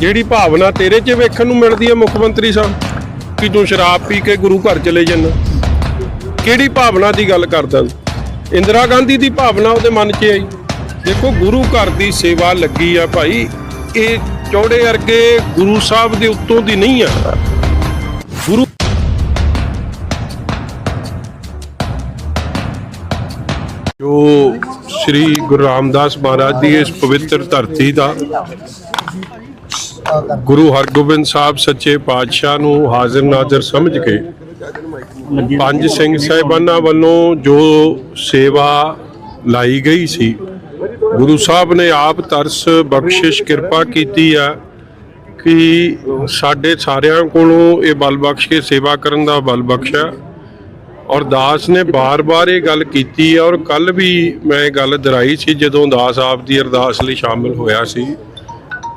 ਜਿਹੜੀ ਭਾਵਨਾ ਤੇਰੇ 'ਚ ਵੇਖਣ ਨੂੰ ਮਿਲਦੀ ਹੈ ਮੁੱਖ ਮੰਤਰੀ ਸਾਹਿਬ, ਕਿ ਤੂੰ ਸ਼ਰਾਬ ਪੀ ਕੇ ਗੁਰੂ ਘਰ ਚਲੇ ਜਾਂਦਾ। ਕਿਹੜੀ ਭਾਵਨਾ ਦੀ ਗੱਲ ਕਰਦਾ ਇੰਦਰਾ ਗਾਂਧੀ ਦੀ ਭਾਵਨਾ ਉਹਦੇ ਮਨ 'ਚ ਆਈ। ਦੇਖੋ, ਗੁਰੂ ਘਰ ਦੀ ਸੇਵਾ ਲੱਗੀ ਆ ਭਾਈ। ਇਹ ਚੌੜੇ ਅਰਗੇ ਗੁਰੂ ਸਾਹਿਬ ਦੇ ਉੱਤੋਂ ਦੀ ਨਹੀਂ ਆ। ਗੁਰੂ ਜੋ ਸ੍ਰੀ ਗੁਰੂ ਰਾਮਦਾਸ ਮਹਾਰਾਜ ਦੀ ਇਸ ਪਵਿੱਤਰ ਧਰਤੀ ਦਾ ਗੁਰੂ ਹਰਗੋਬਿੰਦ ਸਾਹਿਬ ਸੱਚੇ ਪਾਤਸ਼ਾਹ ਨੂੰ ਹਾਜ਼ਰ ਨਾਜ਼ਰ ਸਮਝ ਕੇ ਪੰਜ ਸਿੰਘ ਸਾਹਿਬਾਨਾਂ ਵੱਲੋਂ ਜੋ ਸੇਵਾ ਲਾਈ ਗਈ ਸੀ, ਗੁਰੂ ਸਾਹਿਬ ਨੇ ਆਪ ਤਰਸ ਬਖਸ਼ਿਸ਼ ਕਿਰਪਾ ਕੀਤੀ ਆ ਕਿ ਸਾਡੇ ਸਾਰਿਆਂ ਕੋਲੋਂ ਇਹ ਬਲ ਬਖਸ਼ ਕੇ ਸੇਵਾ ਕਰਨ ਦਾ ਬਲ ਬਖਸ਼ਿਆ। ਔਰ ਦਾਸ ਨੇ ਬਾਰ-ਬਾਰ ਇਹ ਗੱਲ ਕੀਤੀ ਹੈ ਔਰ ਕੱਲ ਵੀ ਮੈਂ ਇਹ ਗੱਲ ਦਰਾਈ ਸੀ ਜਦੋਂ ਦਾਸ ਆਪ ਦੀ ਅਰਦਾਸ ਲਈ ਸ਼ਾਮਿਲ ਹੋਇਆ ਸੀ।